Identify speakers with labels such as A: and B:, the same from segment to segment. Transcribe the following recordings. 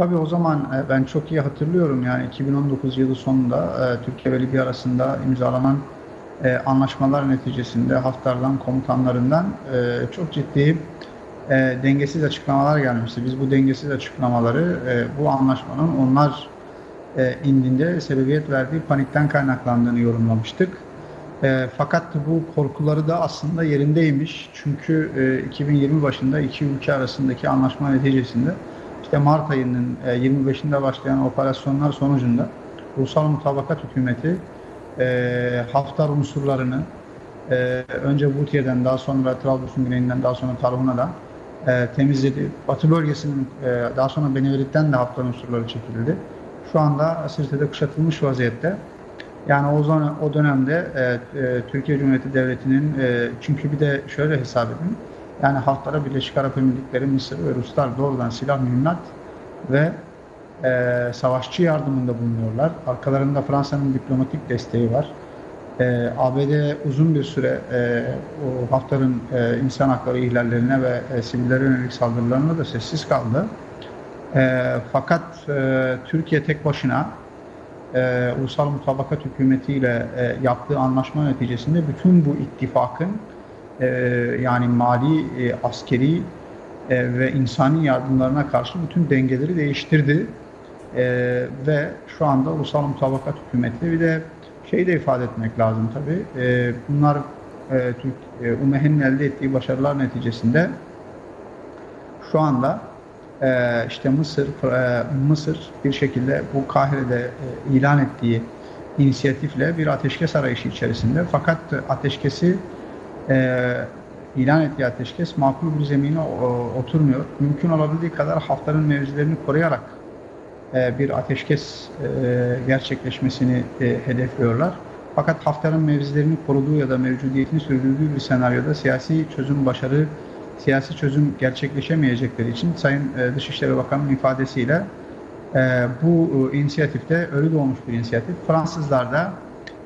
A: tabii o zaman e, ben çok iyi hatırlıyorum yani 2019 yılı sonunda e, Türkiye ve Libya arasında imzalanan e, anlaşmalar neticesinde Hafter'dan komutanlarından çok ciddi dengesiz açıklamalar gelmişti. Biz bu dengesiz açıklamaları bu anlaşmanın onlar indinde sebebiyet verdiği panikten kaynaklandığını yorumlamıştık. E, fakat bu korkuları da aslında yerindeymiş. Çünkü e, 2020 başında iki ülke arasındaki anlaşma neticesinde işte Mart ayının e, 25'inde başlayan operasyonlar sonucunda Ulusal Mutabakat Hükümeti e, Haftar unsurlarını e, önce Butiye'den daha sonra Trablus'un güneyinden daha sonra Tarhuna'dan e, temizledi. Batı bölgesinin e, daha sonra Benevelit'ten de Haftar unsurları çekildi. Şu anda Sirte'de kuşatılmış vaziyette. Yani o zaman o dönemde e, e, Türkiye Cumhuriyeti Devleti'nin e, çünkü bir de şöyle hesap edin. Yani Haftar'a Birleşik Arap Emirlikleri, Mısır ve Ruslar doğrudan silah mühimmat ve e, savaşçı yardımında bulunuyorlar. Arkalarında Fransa'nın diplomatik desteği var. E, ABD uzun bir süre e, o Haftar'ın e, insan hakları ihlallerine ve e, sivillere yönelik saldırılarına da sessiz kaldı. E, fakat e, Türkiye tek başına e, Ulusal Mutabakat Hükümeti ile e, yaptığı anlaşma neticesinde bütün bu ittifakın e, yani mali, e, askeri e, ve insani yardımlarına karşı bütün dengeleri değiştirdi. Ve şu anda Ulusal Mutabakat Hükümeti bir de şey de ifade etmek lazım tabii. E, bunlar e, Türk UMEH'in elde ettiği başarılar neticesinde şu anda işte Mısır Mısır bir şekilde bu Kahire'de ilan ettiği inisiyatifle bir ateşkes arayışı içerisinde fakat ateşkesi e, ilan ettiği ateşkes makul bir zemine o, oturmuyor. Mümkün olabildiği kadar Haftar'ın mevzilerini koruyarak e, bir ateşkes e, gerçekleşmesini e, hedefliyorlar. Fakat Haftar'ın mevzilerini koruduğu ya da mevcudiyetini sürdürdüğü bir senaryoda siyasi çözüm başarı siyasi çözüm gerçekleşemeyecekleri için Sayın e, Dışişleri Bakanı'nın ifadesiyle e, bu e, inisiyatifte ölü doğmuş bir inisiyatif. Fransızlar da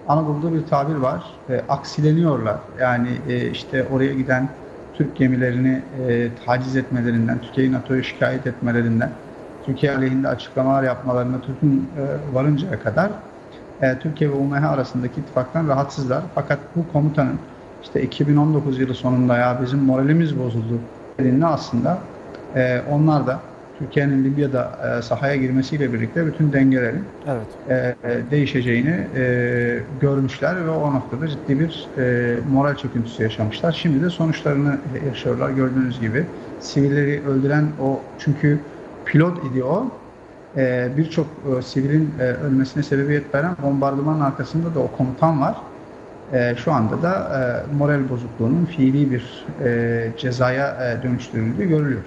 A: Anadolu'da bir tabir var. E, aksileniyorlar. Yani e, işte oraya giden Türk gemilerini e, taciz etmelerinden, Türkiye'yi NATO'ya şikayet etmelerinden, Türkiye aleyhinde açıklamalar yapmalarına tutun e, varıncaya kadar e, Türkiye ve UMH arasındaki ittifaktan rahatsızlar. Fakat bu komutanın işte 2019 yılı sonunda ya bizim moralimiz bozuldu dediğinde aslında e, onlar da Türkiye'nin Libya'da e, sahaya girmesiyle birlikte bütün dengelerin
B: Evet.
A: e, e, değişeceğini e, görmüşler ve o noktada ciddi bir e, moral çöküntüsü yaşamışlar. Şimdi de sonuçlarını yaşıyorlar gördüğünüz gibi. Sivilleri öldüren o çünkü pilot idi o. E, Birçok e, sivilin e, ölmesine sebebiyet veren bombardımanın arkasında da o komutan var. E, şu anda da e, moral bozukluğunun fiili bir e, cezaya e, dönüştürüldüğü görülüyor.